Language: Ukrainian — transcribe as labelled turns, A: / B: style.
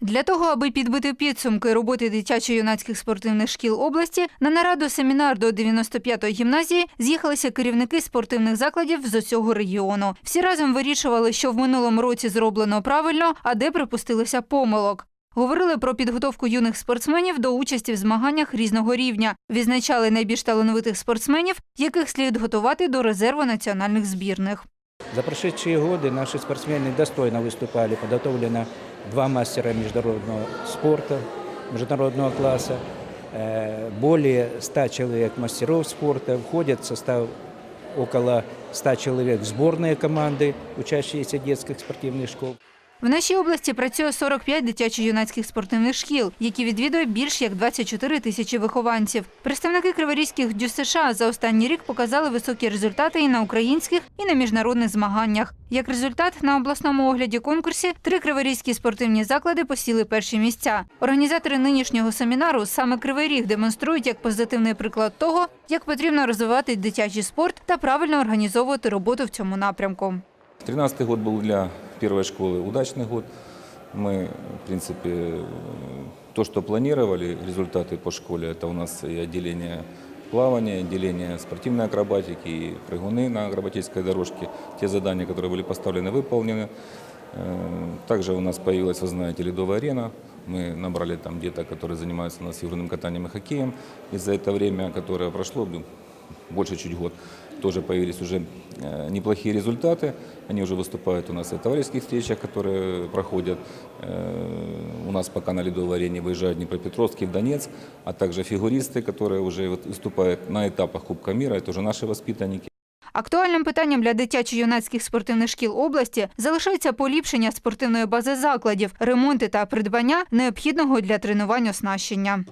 A: Для того, аби підбити підсумки роботи дитячо-юнацьких спортивних шкіл області, на нараду семінар до 95-ї гімназії з'їхалися керівники спортивних закладів з усього регіону. Всі разом вирішували, що в минулому році зроблено правильно, а де припустилися помилок. Говорили про підготовку юних спортсменів до участі в змаганнях різного рівня, відзначали найбільш талановитих спортсменів, яких слід готувати до резерву національних збірних.
B: За прошедшие годы наши спортсмены достойно выступали. Подготовлено два мастера международного спорта, международного класса. Э, Более 100 человек мастеров спорта. Входят в состав около 100 человек в сборные команды, учащиеся детских спортивных школ.
A: В нашій області працює 45 дитячо-юнацьких спортивних шкіл, які відвідує більш як 24 тисячі вихованців. Представники криворізьких дю США за останній рік показали високі результати і на українських, і на міжнародних змаганнях. Як результат, на обласному огляді конкурсі три криворізькі спортивні заклади посіли перші місця. Організатори нинішнього семінару саме Кривий Ріг демонструють як позитивний приклад того, як потрібно розвивати дитячий спорт та правильно організовувати роботу в цьому напрямку.
C: 2013 год был для первой школы удачный год. Мы, в принципе, э, то, что планировали, результаты по школе, это у нас и отделение плавания, отделение спортивной акробатики, и прыгуны на акробатической дорожке. Те задания, которые были поставлены, выполнены. Э, Также у нас появилась, вы знаете, ледовая арена. Мы набрали там деток, которые занимаются у нас фигурным катанием и хоккеем. И за это время, которое прошло, ну, больше чуть год, тоже появились уже э, неплохие результаты. Они уже выступают у нас и в товарищеских встречах, которые проходят. Э, У нас пока на ледовой арене выезжают в Днепропетровск и в Донецк, а также фигуристы, которые уже вот выступают на этапах Кубка мира. Это уже наши воспитанники.
A: Актуальним питанням для дитячо-юнацьких спортивних шкіл області залишається поліпшення спортивної бази закладів, ремонти та придбання необхідного для тренувань оснащення.